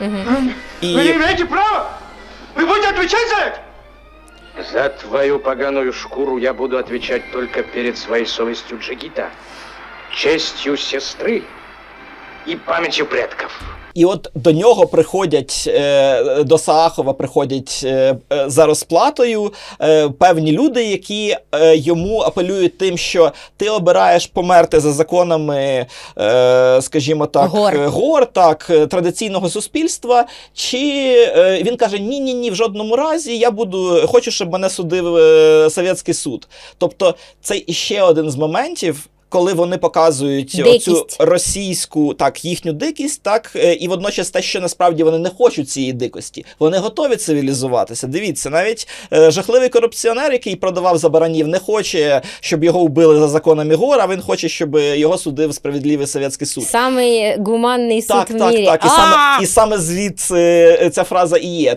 Вы І не имеете права! Вы будете отвечать за это! За твою поганую шкуру я буду отвечать только перед своей совестью Джигита, честью сестры и памятью предков. І от до нього приходять е, до Саахова приходять е, е, за розплатою певні люди, які йому апелюють тим, що ти обираєш померти за законами, скажімо так, Гор. гор так, традиційного суспільства. Чи він каже: ні, ні, ні, в жодному разі я буду хочу, щоб мене судив Совєтський суд. Тобто, це іще один з моментів. Коли вони показують Дикість. оцю російську так їхню дикість, так е, і водночас те, що насправді вони не хочуть цієї дикості, вони готові цивілізуватися. Дивіться, навіть е, жахливий корупціонер, який продавав за баранів, не хоче, щоб його вбили за законами гор, а він хоче, щоб його судив справедливий совєтський суд. Самий гуманний суд Так, в мірі. так. І саме, і саме звідси е, ця фраза і є.